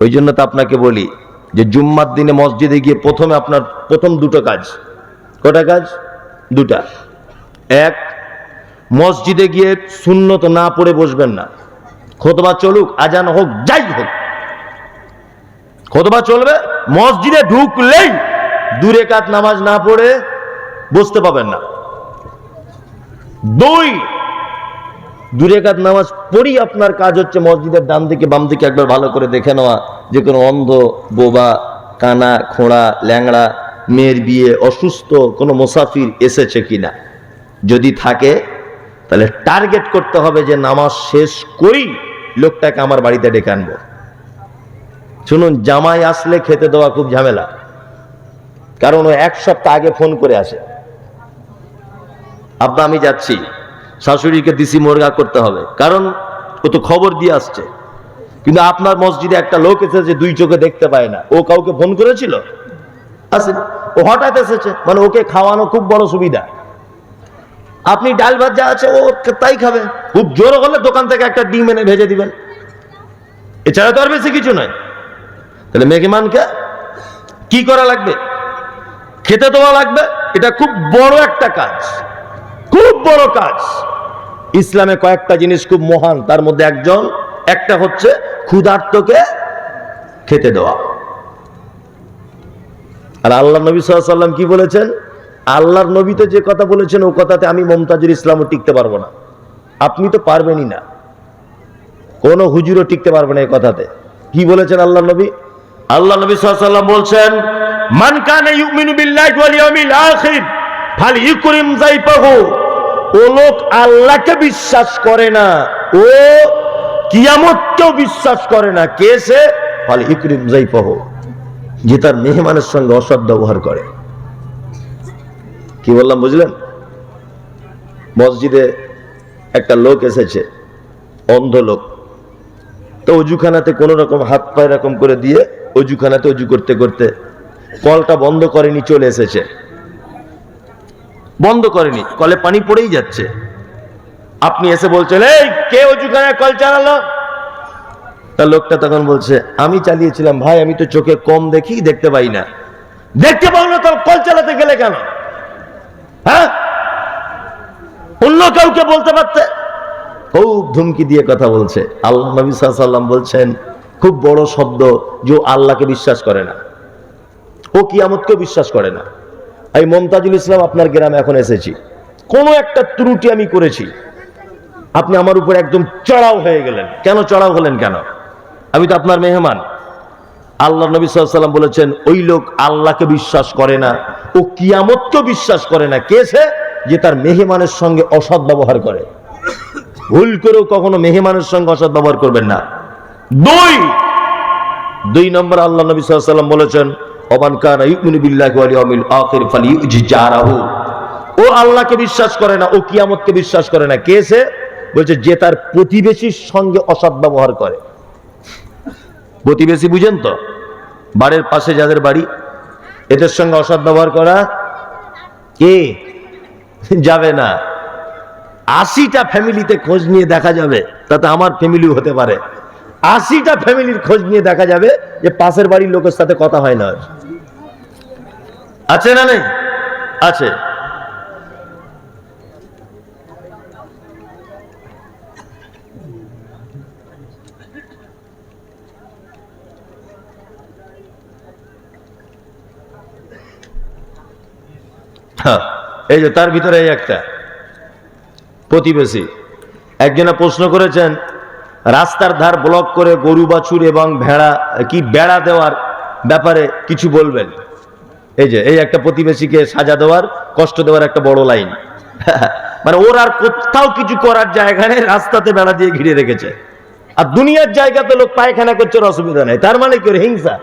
ওই জন্য তো আপনাকে বলি যে জুম্মার দিনে মসজিদে গিয়ে প্রথমে আপনার প্রথম দুটো কাজ। কটা কাজ? দুটা। এক, মসজিদে গিয়ে শূন্যত না পড়ে বসবেন না। খোতবা চলুক, আজান হোক, যাই হোক। খোতবা চলবে, মসজিদে ঢুকলেই দূরে কাত নামাজ না পড়ে বসতে পাবেন না। দুই দূরে কাত নামাজ পড়ি আপনার কাজ হচ্ছে মসজিদের ডান দিকে, বাম দিকে একবার ভালো করে দেখে নেওয়া। যে কোনো অন্ধ, বোবা, কানা, খোঁড়া, ল্যাংড়া, মেয়ের বিয়ে, অসুস্থ, কোনো মুসাফির এসেছে কিনা। যদি থাকে, তাহলে টার্গেট করতে হবে যে নামাজ শেষ করি লোকটাকে আমার বাড়িতে ডেকে আনব। শুনুন, জামাই আসলে খেতে দেওয়া খুব ঝামেলা। কারণ ও এক সপ্তাহ আগে ফোন করে আসে। আব্বা, আমি যাচ্ছি। শাশুড়িকে দিসি মোরগা করতে হবে। কারণ ও তো খবর দিয়ে আসছে। কিন্তু আপনার মসজিদে একটা লোক এসেছে দুই চোখে দেখতে পায় না। ও কাউকে ফোন করেছিল? ও হঠাৎ এসেছে। মানে ওকে খাওয়ানো খুব বড় সুবিধা। আপনি ডাল ভাত যা আছে, ও তাই খাবে। খুব জোর হলে দোকান থেকে একটা ডিম এনে ভেজে দিবেন। এছাড়া তো আর বেশি কিছু নয়। তাহলে মেঘমানকে কি করা লাগবে? খেতে দেওয়া লাগবে। এটা খুব বড় একটা কাজ। খুব বড় কাজ। ইসলামে কয়েকটা জিনিস খুব মহান, তার মধ্যে একজন, একটা হচ্ছে ক্ষুধার্তকে খেতে দেওয়া। আর আল্লাহ নবী সাল্লাম কি বলেছেন? আল্লাহর নবীতে যে কথা বলেছেন, ও কথাতে আমি মমতাজুল ইসলামও টিকতে পারব না। আপনি তো পারবেনই না। কোন হুজুরও টিকতে পারবে না এই কথাতে। কি বলেছেন আল্লাহ নবী? আল্লাহ নবী সাল্লাম বলছেন, মান কানা ইউমিনু বিল্লাহি ওয়াল ইয়াউমিল আখির, ফালইকরিম যাইফাহু। ও লোক আল্লাহকে বিশ্বাস করে না, ও কিয়ামতকেও বিশ্বাস করে না। কে সে? ফালইকরিম যাইফাহু, যে তার মেহমানের সঙ্গে অসৎ ব্যবহার করে। কি বললাম, বুঝলেন? মসজিদে একটা লোক এসেছে, অন্ধ লোক। তো অজুখানাতে কোনো রকম হাত পায়ে এরকম করে দিয়ে অজুখানাতে অজু করতে করতে কলটা বন্ধ করেনি, চলে এসেছে। বন্ধ করেনি, কলে পানি পড়েই যাচ্ছে। আপনি এসে বলছেন, এই, কে অজুখানায় কল চালালো? তা লোকটা তখন বলছে, আমি চালিয়েছিলাম, ভাই, আমি তো চোখে কম দেখি, দেখতে পাই না। দেখতে পাও না তো, কল চালাতে গেলে কেন? হ্যাঁ? অন্য কাউকে বলতে পারতে? খুব ধুমকি দিয়ে কথা বলছে। আল্লাহ, নবী সাল্লাম বলছেন, খুব বড় শব্দ যে আল্লাহকে বিশ্বাস করে না। ও কিয়ামতকেও বিশ্বাস করে না। আমি মমতাজুল ইসলাম আপনার গ্রামে এখন এসেছি। কোনো একটা ত্রুটি আমি করেছি। আপনি আমার উপর একদম চড়াও হয়ে গেলেন। কেন চড়াও হলেন কেন? আমি তো আপনার মেহমান। আল্লাহ নবী সাল্লাম বলেছেন, ওই লোক আল্লাহকে বিশ্বাস করে না। ও কিয়ামতকেও বিশ্বাস করে না। কে সে? যে তার মেহমানের সঙ্গে অসৎ ব্যবহার করে। ভুল করেও কখনো মেহমানের সঙ্গে অসৎ ব্যবহার করবেন না। দুই! দুই নম্বর আল্লাহ নবী সাল্লাম বলেছেন ও আল্লাহকে বিশ্বাস করে না, ও কিয়ামতকে বিশ্বাস করে না। কে সে? বলছে, যে তার প্রতিবেশীর সঙ্গে অসৎ ব্যবহার করে। প্রতিবেশী বুঝেন তো? বাড়ির পাশে যাদের বাড়ি, এদের সঙ্গে অসৎ ব্যবহার করা কে? যাবে না। আশিটা ফ্যামিলিতে খোঁজ নিয়ে দেখা যাবে, তাতে আমার ফ্যামিলিও হতে পারে। আশিটা ফ্যামিলির খোঁজ নিয়ে দেখা যাবে যে পাশের বাড়ির লোকের সাথে কথা হয় না আছে না নেই? আছে। হ্যাঁ, এই যে তার ভিতরে একটা প্রতিবেশী। একজনে প্রশ্ন করেছেন রাস্তার ধার ব্লক করে গরু, বাছুর এবং ভেড়া, কি বেড়া দেওয়ার ব্যাপারে কিছু বলবেন? এই যে, এই একটা প্রতিবেশীকে সাজা দেওয়ার, কষ্ট দেওয়ার একটা বড় লাইন। মানে ওর আর কোথাও কিছু করার জায়গা নেই, রাস্তাতে বেড়া দিয়ে ঘিরে রেখেছে। আর দুনিয়ার জায়গাতে লোক পায়খানা করছে অসুবিধা নেই। তার মানে কি হিংসা?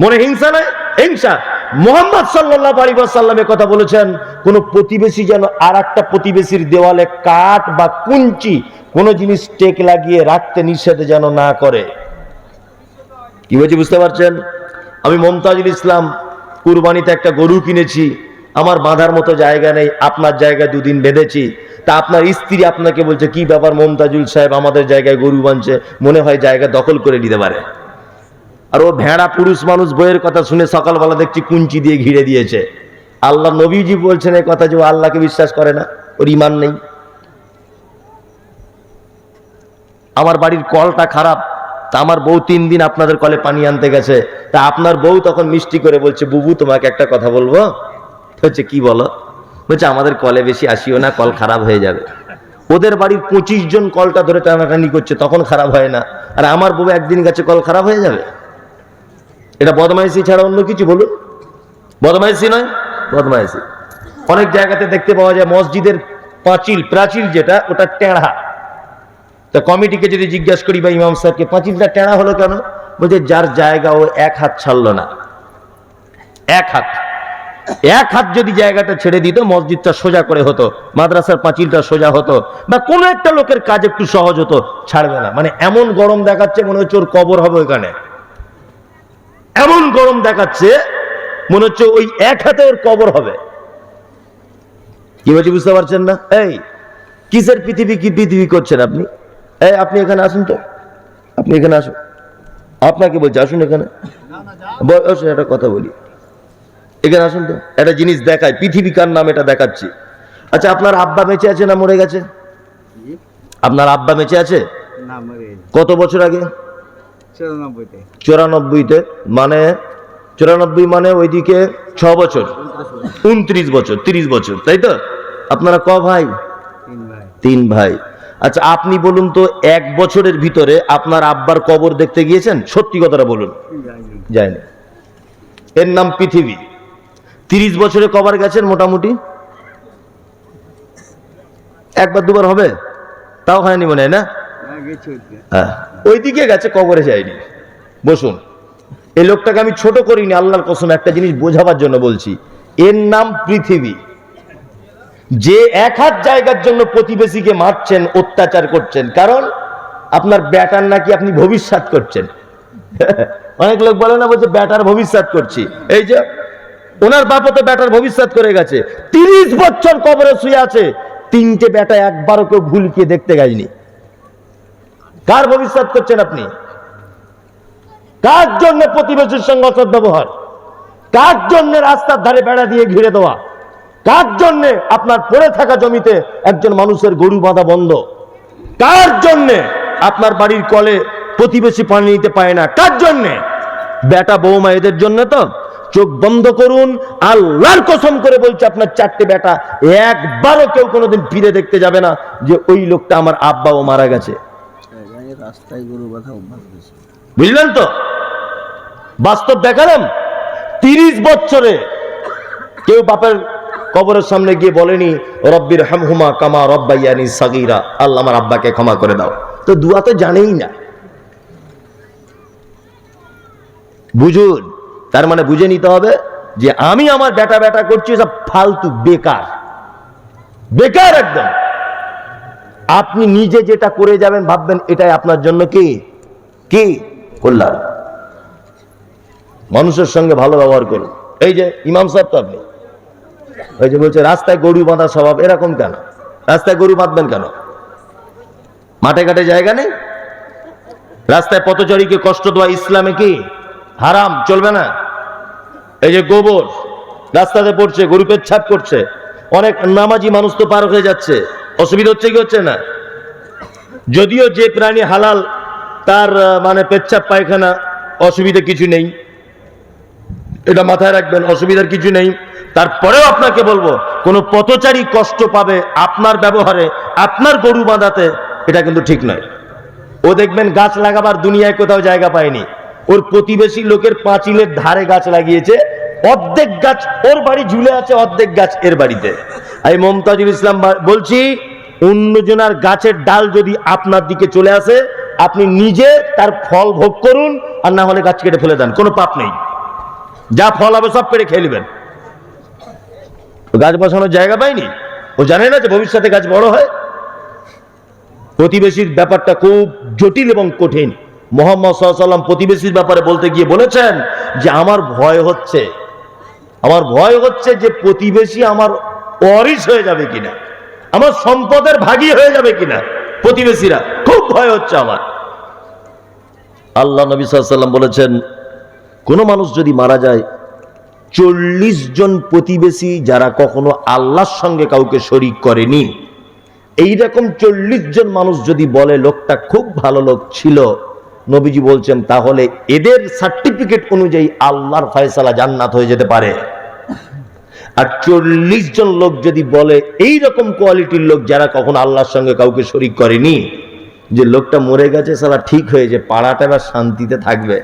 মনে হিংসা নয় হিংসা। মোহাম্মদ সাল্লাহ কথা বলেছেন, কোন প্রতিবেশী যেন আর একটা প্রতিবেশীর দেওয়ালে কাঠ বা কুঞ্চি কোন জিনিস টেক লাগিয়ে রাখতে নিষেধ যেন না করে। কি বলছি বুঝতে পারছেন? আমি মমতাজুল ইসলাম কুরবানিতে একটা গরু কিনেছি, আমার বাঁধার মতো জায়গা নেই, আপনার জায়গায় দুদিন বেঁধেছি। তা আপনার স্ত্রী আপনাকে বলছে, কি ব্যাপার মমতাজুল সাহেব, আমাদের জায়গায় গরু বানছে? মনে হয় জায়গা দখল করে নিতে পারে। আর ও ভেড়া পুরুষ মানুষ বইয়ের কথা শুনে সকালবেলা দেখছি কুঞ্চি দিয়ে ঘিরে দিয়েছে। আল্লাহ নবীজি বলছেন এই কথা যে ও আল্লাহকে বিশ্বাস করে না, ওর ইমান নেই। আমার বাড়ির কলটা খারাপ, তা আমার বউ তিন দিন আপনাদের কলে পানি আনতে গেছে। তা আপনার বউ তখন মিষ্টি করে বলছে, বুবু, তোমাকে একটা কথা বলব? হচ্ছে কি বলো? বলছে, আমাদের কলে বেশি আসিও না, কল খারাপ হয়ে যাবে। ওদের বাড়ির পঁচিশ জন কলটা ধরে টানাটানি করছে, তখন খারাপ হয় না। আর আমার বউ একদিন গেছে, কল খারাপ হয়ে যাবে? এটা বদমাইশি ছাড়া অন্য কিছু, বলুন। বদমাইশি নয়, বদমাইশি। অনেক জায়গাতে দেখতে পাওয়া যায়, মসজিদের পাঁচিল প্রাচীর যেটা, ওটা টেঁড়া। তা কমিটিকে যদি জিজ্ঞাসা করি বা ইমাম সাহেবকে পাঁচিলটা টেঁড়া হলো কেন? বলছে, যার জায়গা ও এক হাত ছাড়লো না। এক হাত। এক হাত যদি জায়গাটা ছেড়ে দিত, মসজিদটা সোজা করে হতো, মাদ্রাসার পাঁচিলটা সোজা হতো, বা কোনো একটা লোকের কাজ একটু সহজ হতো, ছাড়বে না। মানে এমন গরম দেখাচ্ছে, মনে হচ্ছে ওর কবর হবে ওইখানে। এমন গরম দেখাচ্ছে, মনে হচ্ছে ওই এক হাতে ওর কবর হবে। কি বলছি, বুঝতে পারছেন না? এই, কিসের পৃথিবী কি পৃথিবী করছেন আপনি? এই আপনি এখানে আসুন তো। আপনি এখানে আসুন। আপনাকে বলছি আসুন এখানে। ব- আসুন একটা কথা বলি। এখানে আসুন তো। একটা জিনিস দেখায় পৃথিবী কার নাম এটা দেখাচ্ছি। আচ্ছা আপনার আব্বা বেঁচে আছে না মরে গেছে? আপনার আব্বা বেঁচে আছে? কত বছর আগে? চুরানব্বইতে। মানে চুরানব্বই মানে ওইদিকে ছ বছর। উনত্রিশ বছর। তিরিশ বছর তাই তো? আপনারা ক ভাই? ভাই। তিন ভাই। আচ্ছা আপনি বলুন তো, এক বছরের ভিতরে আপনার আব্বার কবর দেখতে গিয়েছেন? সত্যি কথাটা বলুন। যায়নি এর নাম পৃথিবী। তিরিশ বছরে কবার গেছেন মোটামুটি? একবার দুবার হবে? তাও হয়নি মনে হয়, না? হ্যাঁ। ওইদিকে গেছে, কবরে যায়নি। বসুন। এই লোকটাকে আমি ছোট করিনি, আল্লাহর কসম, একটা জিনিস বোঝাবার জন্য বলছি। এর নাম পৃথিবী। যে এক হাত জায়গার জন্য প্রতিবেশীকে মারছেন, অত্যাচার করছেন। কারণ আপনার ব্যাটার নাকি আপনি ভবিষ্যৎ করছেন। অনেক লোক বলে না, বলছে, ব্যাটার ভবিষ্যৎ করছি। এই যে, ওনার বাপও তো ব্যাটার ভবিষ্যৎ করে গেছে। তিরিশ বছর কবরে শুয়ে আছে। তিনটে ব্যাটা একবারও কেউ ভুলকে দেখতে যায়নি। কার ভবিষ্যৎ করছেন আপনি? কার জন্য প্রতিবেশীর সঙ্গে অসৎ ব্যবহার? কার জন্য রাস্তার ধারে বেড়া দিয়ে ঘিরে দেওয়া? কার জন্য আপনার পড়ে থাকা জমিতে একজন মানুষের গরু বাঁধা বন্ধ? কার জন্য আপনার বাড়ির কলে প্রতিবেশী পানি নিতে পায় না? কার জন্য? বেটা বৌমা এদের জন্য তো। চোখ বন্ধ করুন আল্লাহর কসম করে বলছে আপনার চারটে বেটা একবারও কেউ কোনোদিন ফিরে দেখতে যাবে না যে ওই লোকটা আমার আব্বা ও মারা গেছে। বুঝলেন তো? বাস্তব দেখালাম? তিরিশ বছরে কেউ বাপের কবরের সামনে গিয়ে বলেনি, রব্বির হামহুমা কামা রব্বাইয়ানি সাগিরা। আল্লাহ আমার আব্বাকে ক্ষমা করে দাও। তো দুয়া তো জানেই না। বুঝুন, তার মানে বুঝে নিতে হবে যে আমি আমার বেটা বেটা করছি সব ফালতু বেকার। বেকার একদম। আপনি নিজে যেটা করে যাবেন, ভাববেন এটাই আপনার জন্য কি? কি? কল্যাণ। মানুষের সঙ্গে ভালো ব্যবহার করুন। এই যে ইমাম সাহেব তো আপনি। ওই যে বলছে, রাস্তায় গরু বাঁধা স্বভাব, এরকম কেন? রাস্তায় গরু বাঁধবেন কেন? মাঠে ঘাটে জায়গা নেই? রাস্তায় পথচারীকে কষ্ট দেওয়া ইসলামে কি? হারাম, চলবে না। এই যে গোবর, রাস্তাতে পড়ছে, গরু পেচ্ছাপ করছে। অনেক নামাজি মানুষ তো পার হয়ে যাচ্ছে। অসুবিধা হচ্ছে কি হচ্ছে না? যদিও যে প্রাণী হালাল, তার মানে পেচ্ছাপ পায়খানা, অসুবিধা কিছু নেই। এটা মাথায় রাখবেন, অসুবিধার কিছু নেই। তারপরেও আপনাকে বলব, কোনো পথচারী কষ্ট পাবে আপনার ব্যবহারে, আপনার গরু বাঁধাতে, এটা কিন্তু ঠিক নয়। ও দেখবেন গাছ লাগাবার দুনিয়ায় কোথাও জায়গা পায়নি। ওর প্রতিবেশী লোকের পাঁচিলের ধারে গাছ লাগিয়েছে, অর্ধেক গাছ ওর বাড়ি ঝুলে আছে, অর্ধেক গাছ এর বাড়িতে। আমি মমতাজুল ইসলাম বলছি, অন্যজনার গাছের ডাল যদি আপনার দিকে চলে আসে, আপনি নিজে তার ফল ভোগ করুন, আর না হলে গাছ কেটে ফেলে দেন, কোনো পাপ নেই। যা ফল হবে সব পেরে খেয়ে নেবেন। গাছ বসানোর জায়গা পায়নি ও জানে না যে ভবিষ্যতে গাছ বড় হয়। প্রতিবেশীর ব্যাপারটা খুব জটিল এবং কঠিন। মোহাম্মদ সাল্লাম প্রতিবেশীর ব্যাপারে বলতে গিয়ে বলেছেন যে, আমার ভয় হচ্ছে। আমার ভয় হচ্ছে যে প্রতিবেশী আমার অরিস হয়ে যাবে কিনা। আমার সম্পদের ভাগী হয়ে যাবে কিনা। প্রতিবেশীরা, খুব ভয় হচ্ছে আমার। আল্লাহ নবী সাল্লাম বলেছেন, কোনো মানুষ যদি মারা যায় চল্লিশ জন প্রতিবেশী যারা কখনো আল্লাহর সঙ্গে কাউকে শরিক করেনি। এইরকম চল্লিশ জন মানুষ যদি বলে, লোকটা খুব ভালো লোক ছিল। নবীজি বলছেন, তাহলে এদের সার্টিফিকেট অনুযায়ী আল্লাহর ফয়সালা জান্নাত হয়ে যেতে পারে। আর চল্লিশ জন লোক যদি বলে এই রকম কোয়ালিটির লোক যারা কখন আল্লাহর সঙ্গে কাউকে শরিক করেনি, যে লোকটা মরে গেছে, সালা ঠিক হয়েছে পাড়াটা এবার শান্তিতে থাকবে।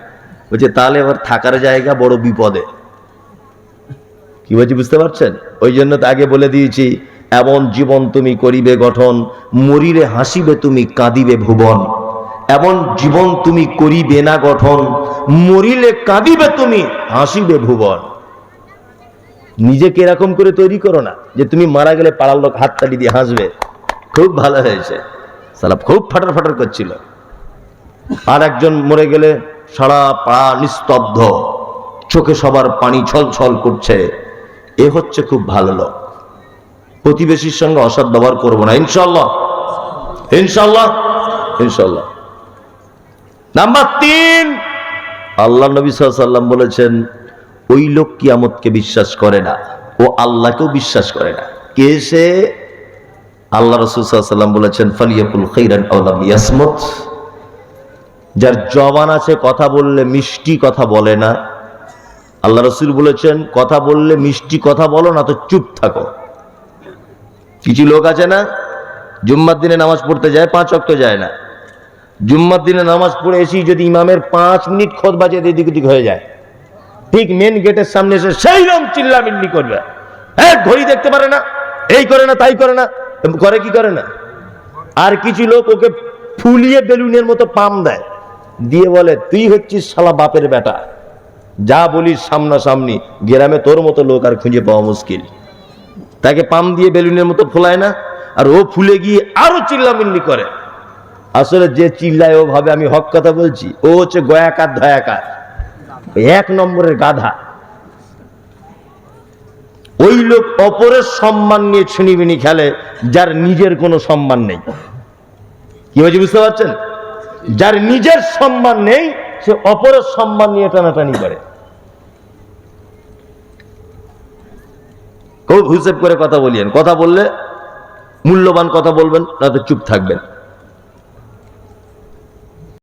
বলছে, তাহলে এবার থাকার জায়গা বড় বিপদে। কি বলছি বুঝতে পারছেন? ওই জন্য তো আগে বলে দিয়েছি, এমন জীবন তুমি করিবে গঠন, মরিলে হাসিবে তুমি কাঁদিবে ভুবন। এমন জীবন তুমি করিবে না গঠন, মরিলে কাঁদিবে তুমি হাসিবে ভুবন। নিজেকে এরকম করে তৈরি করো না, যে তুমি মারা গেলে পাড়ার লোক হাত হাততালি দিয়ে হাসবে। খুব ভালো হয়েছে। সালা খুব ফাটার ফাটার করছিল। আর একজন মরে গেলে সারা পাড়া নিস্তব্ধ, চোখে সবার পানি ছল ছল করছে। এ হচ্ছে খুব ভালো লোক। প্রতিবেশীর সঙ্গে অসৎ ব্যবহার করব না। ইনশাল্লাহ ইনশাল্লাহ ইনশাল্লাহ নাম্বার তিন, আল্লাহ নবী সাল্লাম বলেছেন, ওই লোক কিয়ামতকে বিশ্বাস করে না। ও আল্লাহকেও বিশ্বাস করে না। কে সে? আল্লাহ রসুল সাল্লাম বলেছেন, ফালিয়াকুল খৈরান যার জবান আছে কথা বললে মিষ্টি কথা বলে না। আল্লাহ রসুল বলেছেন, কথা বললে মিষ্টি কথা বলো, না তো চুপ থাকো। কিছু লোক আছে না, জুম্মার দিনে নামাজ পড়তে যায়, পাঁচ অক্ত যায় না। জুম্মার দিনে নামাজ পড়ে এসি যদি ইমামের পাঁচ মিনিট খোদ বাজে এদিক ওদিক হয়ে যায়, ঠিক মেন গেটের সামনে এসে সেই রকম চিল্লামিল্লি করবে। হ্যাঁ ঘড়ি দেখতে পারে না, এই করে না, তাই করে না, করে কি করে না? আর কিছু লোক ওকে ফুলিয়ে বেলুনের মতো পাম দেয়, দিয়ে বলে, তুই হচ্ছিস শালা বাপের বেটা। যা বলিস সামনাসামনি, গ্রামে তোর মতো লোক আর খুঁজে পাওয়া মুশকিল। তাকে পাম দিয়ে বেলুনের মতো ফোলায় না, আর ও ফুলে গিয়ে আরও চিল্লামিল্লি করে। আসলে যে চিল্লায় ও ভাবে আমি হক কথা বলছি, ও হচ্ছে গয়াকার, ধয়াকার। এক নম্বরের গাধা। ওই লোক অপরের সম্মান নিয়ে ছিনিবিনি খেলে, যার নিজের কোনো সম্মান নেই। কি হয়েছে বুঝতে পারছেন? যার নিজের সম্মান নেই সে অপরের সম্মান নিয়ে টানাটানি করে। খুব হুসেব করে কথা বলিয়েন। কথা বললে মূল্যবান কথা বলবেন না তো চুপ থাকবেন।